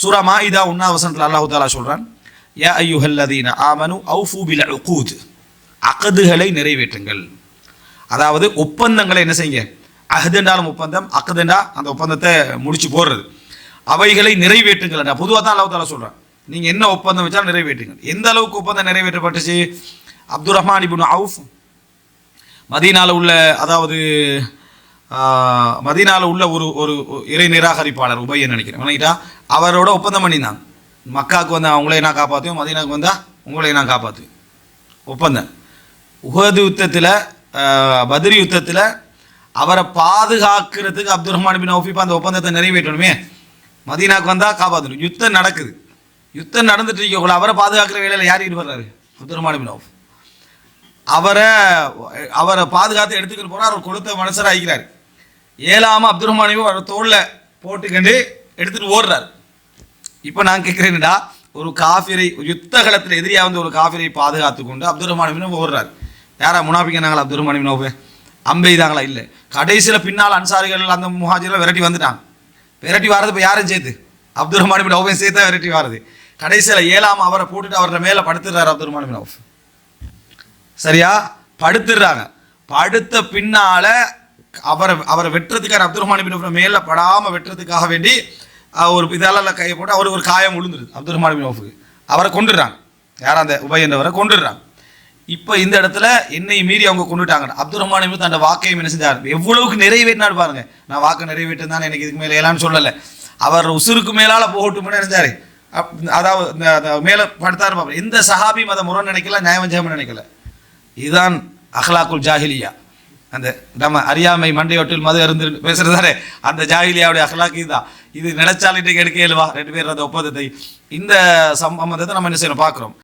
சூரா மாயிதா உண்ணாவசனத்தில் அல்லாஹு தாலா சொல்றான் யா ஐயுஹல்லதீன ஆமனு அவுஃபு பில் அகதுகளை நிறைவேற்றுங்கள். அதாவது ஒப்பந்தங்களை என்ன செய்யுங்க? அஹதுண்டாலும் ஒப்பந்தம் அகதுண்டா அந்த ஒப்பந்தத்தை முடிச்சு போடுறது. அவைகளை நிறைவேற்றுங்கள் நான் பொதுவாக தான் அல்லாஹ் தாலா நீங்கள் என்ன ஒப்பந்தம் வச்சாலும் நிறைவேற்றுங்கள். எந்த அளவுக்கு ஒப்பந்தம் நிறைவேற்றப்பட்டுச்சு? அப்துல் ரஹ்மான் இபின் அவுஃப் மதீனாவில் உள்ள அதாவது மதினால உள்ள ஒரு ஒரு இறை நிராகரிப்பாளர் உபயன்னு நினைக்கிறேன். விளங்கிட்டா அவரோட ஒப்பந்தம் பண்ணியிருந்தாங்க மக்காவுக்கு வந்தால் அவங்களே நான் காப்பாற்றுவேன் மதீனாவுக்கு வந்தால் உங்களை நான் காப்பாற்றுவேன் ஒப்பந்தம். உகது யுத்தத்தில் பத்ரி யுத்தத்தில் அவரை பாதுகாக்கிறதுக்கு அப்துல் ரஹ்மான் பின் அவுஃபிப் அந்த ஒப்பந்தத்தை நிறைவேற்றணுமே. மதீனாக்கு வந்தால் காப்பாற்றணும் யுத்தம் நடக்குது. யுத்தம் நடந்துட்டு இருக்கக்குள்ள அவரை பாதுகாக்கிற வேலையில் யார் ஈடுபடுறாரு? அப்துல் ரஹ்மான் பின் அவரை அவரை பாதுகாத்து எடுத்துக்கிட்டு போனால் அவர் கொடுத்த மனுஷராக ஆகிக்கிறார் ஏழாம அப்துல் ரஹ்மானையும் அவர் தோளில் போட்டுக்கண்டு எடுத்துட்டு ஓடுறார். இப்போ நான் கேட்குறேன்டா ஒரு காஃபிரை யுத்த காலத்தில் எதிரியாக வந்து ஒரு காஃபிரை பாதுகாத்து கொண்டு அப்துல் ரஹ்மான் ஓடுறார். யாரா முனாபிக்கிறாங்களா அப்துல் ரஹ்மான் நோவு அம்பெய்தாங்களா இல்லை. கடைசியில் பின்னால் அன்சாரிகள் அந்த முஹாஜிரில் விரட்டி வந்துட்டாங்க. விரட்டி வரது இப்போ யாரும் சேர்த்து? அப்துல் ரஹ்மான் பின் அவுஃபே சேர்த்தா விரட்டி வரது. கடைசியில் ஏழாம அவரை போட்டுட்டு அவரை மேலே படுத்துடுறாரு அப்துல் ரஹ்மான் பின் சரியா? படுத்துடுறாங்க. படுத்த பின்னால் அவரை அவரை வெட்டுறதுக்காக அப்துல் ரஹ்மான் பின் மேலே படாமல் வெட்டுறதுக்காக வேண்டி ஒரு இதால கையை போட்டு அவருக்கு ஒரு காயம் விழுந்துருது அப்துல் ரஹ்மான் பின் ஓஃபுக்கு அவரை கொண்டுடுறாங்க யார் அந்த உபய் என்றவரை கொண்டுடுறாங்க இப்போ இந்த இடத்துல என்னை மீறி அவங்க கொண்டுட்டாங்க அப்துல் ரஹ்மான் பின் தன்னோட வாக்கையும் என்ன செஞ்சார்? எவ்வளவுக்கு நிறைவேற்றினார் பாருங்க. நான் வாக்கு நிறைவேற்றிருந்தானே எனக்கு இதுக்கு மேலே ஏலான்னு சொல்லலை. அவர் உசுருக்கு மேலால் போகட்டும் நினைச்சாரு. அப்- அதாவது இந்த- மேலே படுத்தாரு பாப்பா. எந்த சஹாபியும் அதை முரண் நினைக்கல நியாயம் செய்யாம நினைக்கல. இதுதான் அஹ்லாக்குல் ஜாஹிலியா. அந்த நம்ம அறியாமை மண்டையோட்டில் மது அருந்து பேசுறதானே? அந்த ஜாகிலியாவுடைய அகலாக்கி இதுதான் இது நினைச்சாலும் இன்றைக்கு எடுக்க ரெண்டு பேர் அந்த ஒப்பந்தத்தை. இந்த சம்பந்தத்தை நம்ம என்ன செய்யணும்? பார்க்குறோம்.